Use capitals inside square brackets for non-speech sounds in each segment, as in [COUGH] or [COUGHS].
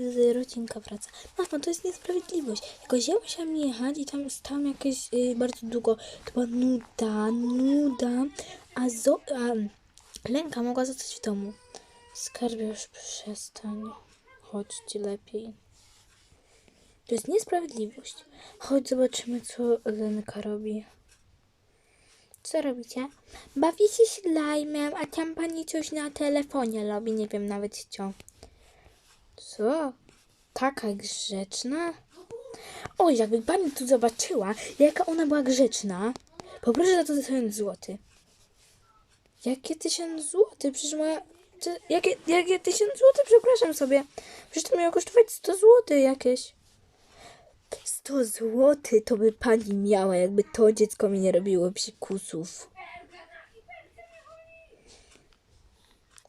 z rodzinka wraca. Mamo, to jest niesprawiedliwość. Jakoś ja musiałam jechać i tam stałam jakieś y, bardzo długo. To była nuda, nuda. A, zo, a Lenka mogła zostać w domu. Skarbie już przestań. Chodźcie lepiej. To jest niesprawiedliwość. Chodź zobaczymy, co Lenka robi. Co robicie? Bawi się slajmem, a tam pani coś na telefonie robi, nie wiem nawet co. Co? Taka grzeczna? O, jakby pani tu zobaczyła, jaka ona była grzeczna. Poproszę za to tysiąc złotych. Jakie tysiąc złotych? Przecież moja... Jakie, jakie tysiąc złotych? Przepraszam sobie. Przecież to miało kosztować 100 złotych jakieś. 100 złotych to by pani miała, jakby to dziecko mi nie robiło psikusów.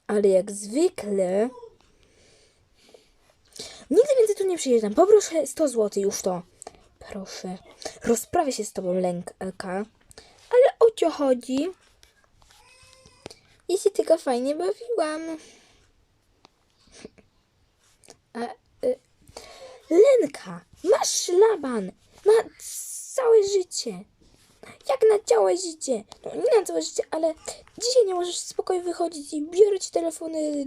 Ale jak zwykle... Tu nie przyjeżdżam. Poproszę 100 zł już to. Proszę. Rozprawię się z tobą, Lenka. Ale o co chodzi? Ja się tylko fajnie bawiłam. A, y, Lenka, masz szlaban na całe życie. Jak na całe życie. No nie na całe życie, ale dzisiaj nie możesz w spokoju wychodzić i biorę ci telefony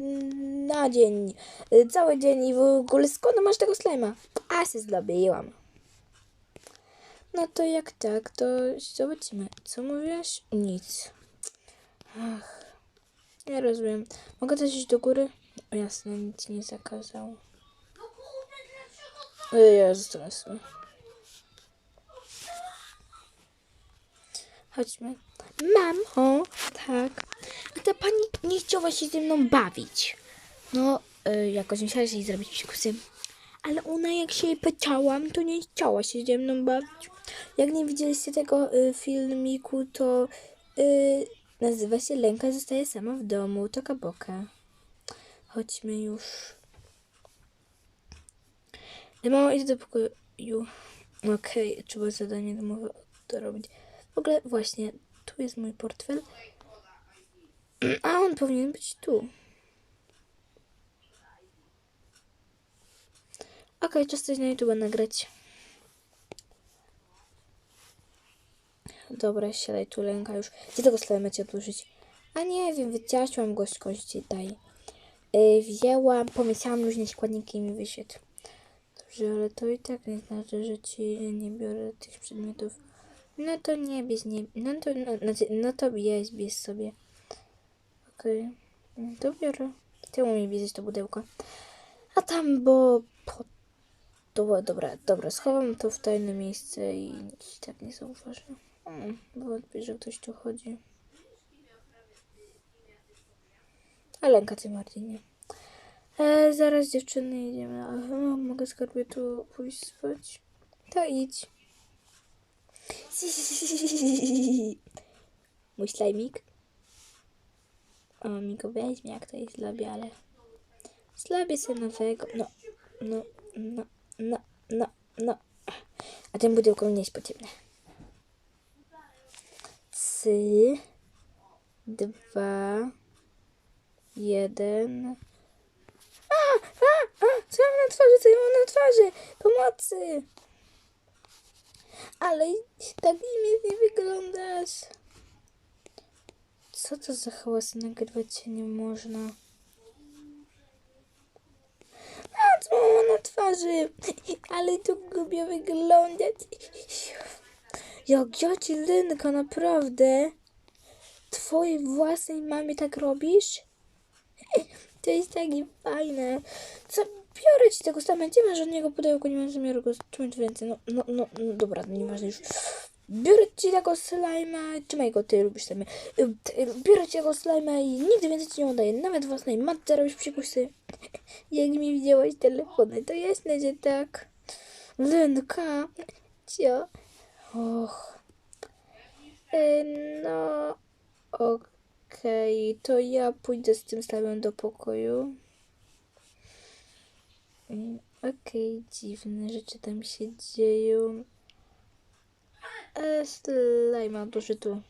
na dzień. y, Cały dzień i w ogóle skąd masz tego slajma? A się zdobyłam. No to jak tak, to zobaczymy. Co mówiłaś? Nic. Ach, nie rozumiem. Mogę też iść do góry? O, jasne, nic nie zakazał. Jezu, teraz. Chodźmy. Mamo, tak. A ta pani nie chciała się ze mną bawić. No, y, jakoś musiała się jej zrobić psikusy. Ale ona jak się jej pytałam, to nie chciała się ze mną bawić. Jak nie widzieliście tego y, filmiku, to y, nazywa się Lenka zostaje sama w domu. Toka boka. Chodźmy już. Ja mama idę do pokoju. Okej, trzeba zadanie domowe dorobić. W ogóle właśnie, tu jest mój portfel. A on powinien być tu. Okej, czas coś na YouTube nagrać. Dobra, siadaj tu, Lenka już. Gdzie tego slajma ci odłożyć? A nie wiem, wyciaśłam go kości, daj. Yy, wzięłam, pomyślałam różne składniki i mi wyszedł. Dobrze, ale to i tak nie znaczy, że ci nie biorę tych przedmiotów. No to nie bierz, nie, no to, no, znaczy, no to bierz, bierz sobie. Okej, no to biorę. Czemu mi bierzesz to? A tam, bo po... Dobra, dobra, dobra, schowam to w tajne miejsce i nikt tak nie zauważy. Hmm, wątpię, że ktoś tu chodzi. A Lenka, ty Martinie. E, zaraz dziewczyny idziemy. Aha, mogę skarbie tu pójść spać? To idź. [LAUGHS] Mój slajmik. O, mi go weźmie, jak to jest lobby, ale... Slabię sobie nowego. No, no, no, no, no, no. A ten pudełko nie jest potrzebne. Trzy, dwa, jeden. A, a, a, co mam na twarzy, co mam na twarzy? Pomocy! Ale tak nie wyglądasz. Co to za hałas? Nagrywać się nie można. A co mam na twarzy? Ale to głupio wyglądać. Jak ja ci Lynka, naprawdę? Twojej własnej mamie tak robisz? To jest takie fajne. Co, biorę ci tego sama, nie ma żadnego pudełka, nie mam zamiaru go trzymać w ręce. No, no, no, no dobra, no nieważne już. Biorę ci tego slajma, trzymaj go, ty lubisz slajmy. Biorę ci tego slajma i nigdy więcej ci nie oddaję. Nawet własnej matce robisz przykusy. [LAUGHS] Jak mi widziałaś telefony, to jasne, że tak. Lenka, cio. Och. Y, no, okej, to ja pójdę z tym slajmem do pokoju. Okej, dziwne rzeczy tam się dzieją. E, slajma duży tu.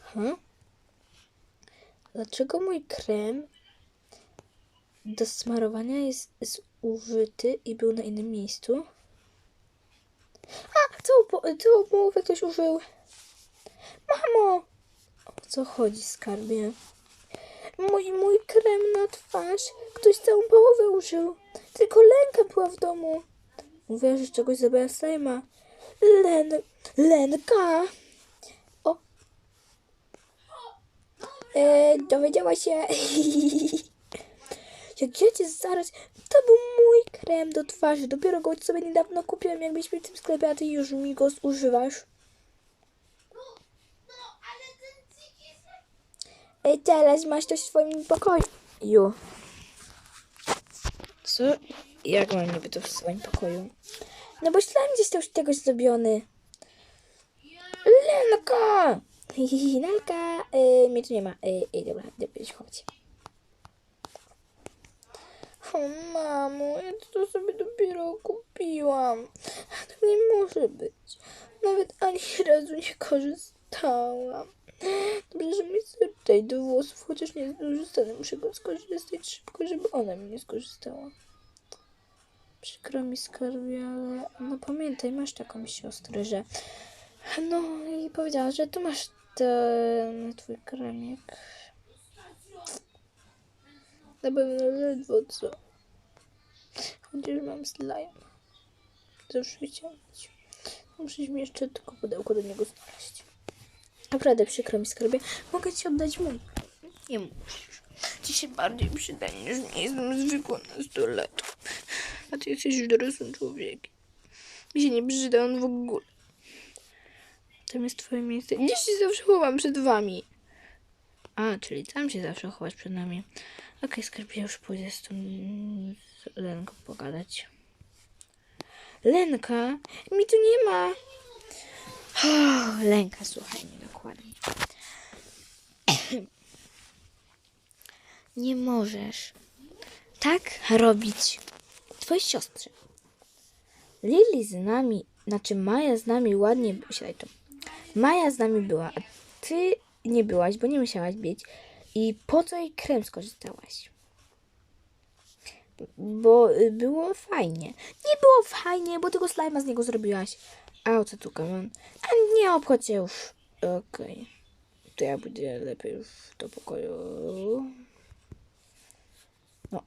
Huh? Dlaczego mój krem do smarowania jest zużyty i był na innym miejscu. A! Po- całą połowę ktoś użył. Mamo! O co chodzi, skarbie? Mój, mój krem na twarz. Ktoś całą połowę użył. Tylko Lenka była w domu. Mówiła, że czegoś zabrała slajma. Len... Lenka! O! E, dowiedziała się. [LAUGHS] Jak ja zaraz... To był mój krem do twarzy. Dopiero go sobie niedawno kupiłem, jak byliśmy w tym sklepie, a ty już mi go zużywasz. Teraz masz to w swoim pokoju. Co? Jak mam niby to w swoim pokoju? No bo ślad został z tego zrobiony. Lenka! [LAUGHS] Lenka! E, mnie tu nie ma. E, e, dobra, dobra, chodź. O mamo, ja to sobie dopiero kupiłam. Tak nie może być. Nawet ani razu nie korzystałam. Tutaj do włosów, chociaż nie skorzystane. Muszę go skorzystać szybko, żeby ona mi nie skorzystała. Przykro mi skarbie, ale no pamiętaj, masz taką siostrę, że no i powiedziała, że tu masz ten twój kremik. Na pewno ledwo co. Chociaż mam slime. Zawsze chciałam mieć. Muszę mi jeszcze tylko pudełko do niego znaleźć. Naprawdę przykro mi skarbie. Mogę ci oddać mój. Nie musisz. Ci się bardziej przyda niż nie jestem zwykłą nastolatką. A ty jesteś już dorosłym człowiekiem. Mi się nie przyda on w ogóle. Tam jest twoje miejsce. Gdzieś się zawsze chowam przed wami. A, czyli tam się zawsze chowasz przed nami. Okej, skarbie, ja już pójdę z tą z Lenką pogadać. Lenka? Mi tu nie ma. Oh, Lenka, słuchaj mnie dokładnie. [COUGHS] Nie możesz tak robić twojej siostrze. Lili z nami, znaczy Maja z nami ładnie, siadaj tu. Maja z nami była, a ty nie byłaś, bo nie musiałaś być. I po co jej krem skorzystałaś? Bo y, było fajnie. Nie było fajnie, bo tylko slajma z niego zrobiłaś. A o co tu kaman? A nie obchodź się już. Okej. To ja pójdę lepiej już do pokoju. No.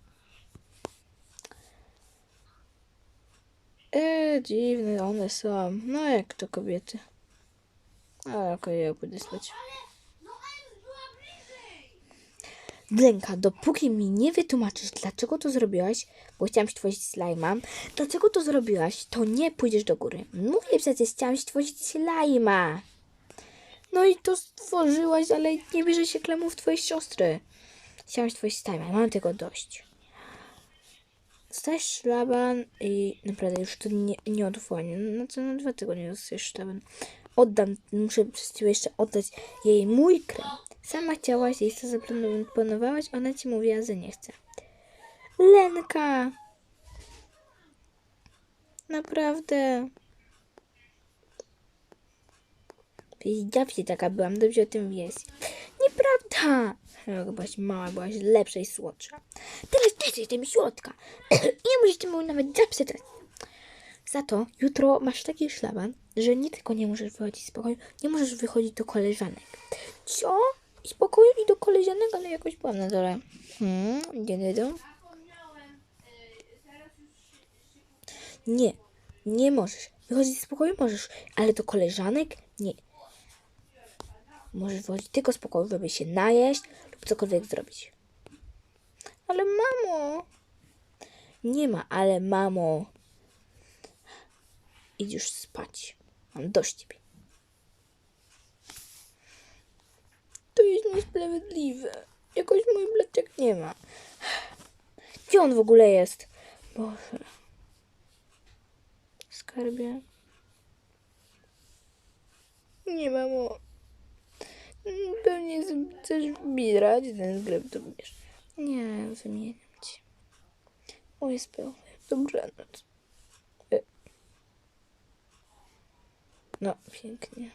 E, dziwne one są. No jak to kobiety. Ale okej, ja pójdę spać. Blenka, dopóki mi nie wytłumaczysz, dlaczego to zrobiłaś, bo chciałam stworzyć slajma, dlaczego to zrobiłaś, to nie pójdziesz do góry. Mówię przecież, chciałam stworzyć slajma. No i to stworzyłaś, ale nie bierze się klemów twojej siostry. Chciałam stworzyć slajma, mam tego dość. Dostajesz szlaban i naprawdę już to nie, nie odwołanie. No to na dwa tygodnie dostajesz szlaban. Oddam, muszę przez ciebie jeszcze oddać jej mój krem. Sama chciałaś jej to zaplanowałaś, ona ci mówiła, że nie chce. Lenka! Naprawdę. Zawsze taka byłam, dobrze o tym wiesz. Nieprawda! Jak byłaś mała, byłaś lepsza i słodsza. Teraz też jestem słodka. [CLEARS THROAT] nie musisz tym nawet zapytać. Za to jutro masz taki szlaban, że nie tylko nie możesz wychodzić z pokoju, nie możesz wychodzić do koleżanek. Co? Z pokoju i do koleżanek, ale jakoś byłam na dole. Hmm, gdzie idą? Nie, nie możesz. Wychodzić z pokoju możesz, ale do koleżanek nie. Możesz wychodzić tylko z pokoju, żeby się najeść lub cokolwiek zrobić. Ale mamo! Nie ma, ale mamo. Idź już spać. Mam dość ciebie. To jest niesprawiedliwe. Jakoś mój bleczek nie ma. Gdzie on w ogóle jest? Boże. Skarbie. Nie, mamo. Pewnie chcesz wbierać ten sklep, to bierz. Nie, wymieniam ci. Mój jest pełny. Dobranoc. E. No, pięknie.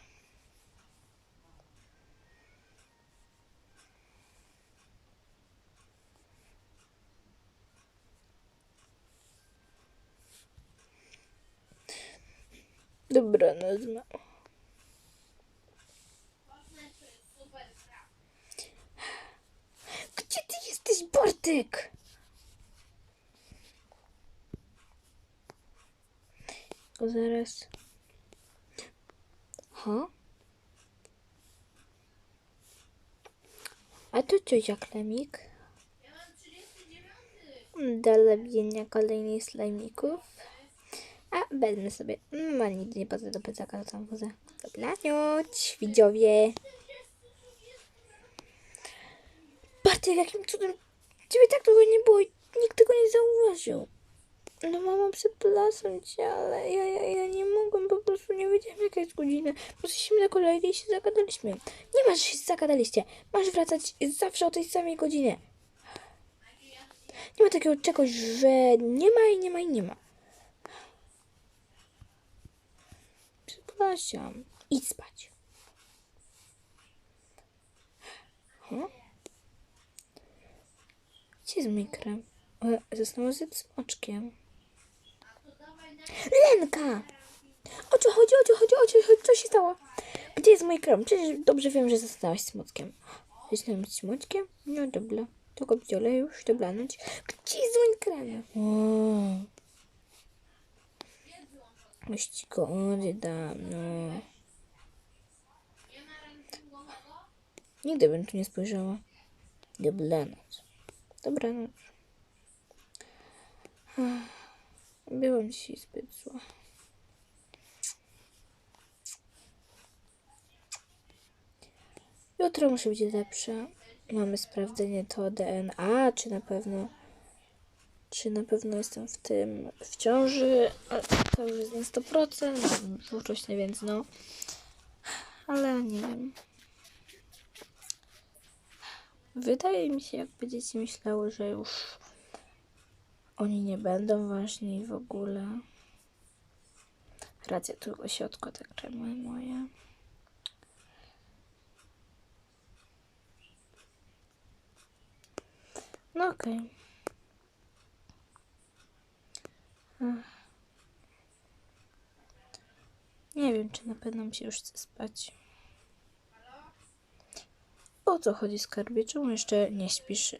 Dobranoc, mamo. Jesteś, Bartek? O, zaraz. Ha? A to ciocia Klemik. Do lebienia kolejnych slajmików. A, wezmę sobie. No, nigdy nie poza do plecaka, to tam poza. Dobranoc, widzowie. Bartek, jakim cudem ciebie tak długo nie było i nikt tego nie zauważył. No mamo, przepraszam cię, ale ja, ja, ja nie mogłem, po prostu nie wiedziałem jaka jest godzina. Poszliśmy do kolegi i się zagadaliśmy. Nie masz się zagadaliście. Masz wracać zawsze o tej samej godzinie. Nie ma takiego czegoś, że nie ma i nie ma i nie ma. Przepraszam. Idź spać. Huh? Gdzie jest mój krem? O, Zasnęła ze smoczkiem. Lenka! O co chodzi, o co chodzi, o co chodzi, co się stało? Gdzie jest mój krem? Przecież dobrze wiem, że zostałaś smutkiem. Jestem smoczkiem? No dobra. Go biorę już, dobranoc. Gdzie jest mój krem? Już ci go oddam, no. Nigdy bym tu nie spojrzała. Dobranoc. Dobranoc. Byłam dzisiaj zbyt zła. Jutro muszę być lepsza. Mamy sprawdzenie to DNA, czy na pewno czy na pewno jestem w tym w ciąży. To już jest na 100%. Mam brzuch rośnie, więc no. Ale nie wiem. Wydaje mi się, jakby dzieci myślały, że już oni nie będą ważni w ogóle. Racja, tu osiodko te kremy moje. No okej. Ach. Nie wiem, czy na pewno mi się już chce spać. O co chodzi, skarbie? Czemu jeszcze nie śpisz?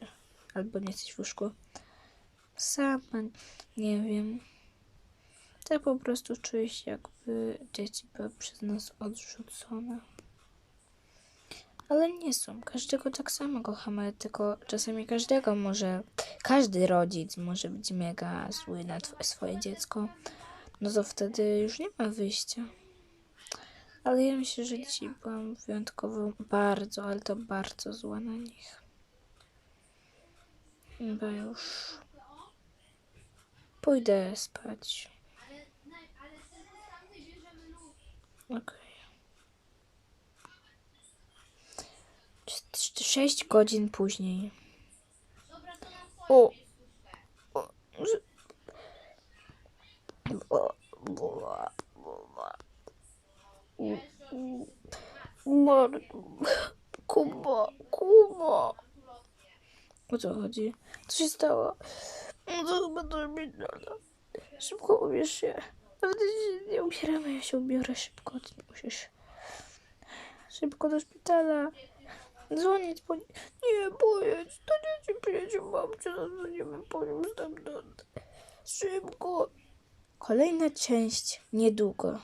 Albo nie jesteś w łóżku? Sama nie wiem. Tak po prostu czuję się, jakby dzieci były przez nas odrzucone. Ale nie są. Każdego tak samo kochamy, tylko czasami każdego może, każdy rodzic może być mega zły na swoje dziecko. No to wtedy już nie ma wyjścia. Ale ja myślę, że dzisiaj byłam wyjątkowo bardzo, ale to bardzo zła na nich. Chyba już pójdę spać. Okej. Sz- Sześć godzin później. O, o, o. Mar... Kuba, Kuba. O co chodzi? Co się stało? No to chyba to. Szybko ubierz się. Nawet się nie ubieramy, ja się ubiorę szybko, ty nie musisz. Szybko do szpitala. Dzwonić po... Nie, pojedź. To dzieci przyjedzie babcia, zadzwonimy po nim stamtąd. Szybko. Kolejna część niedługo.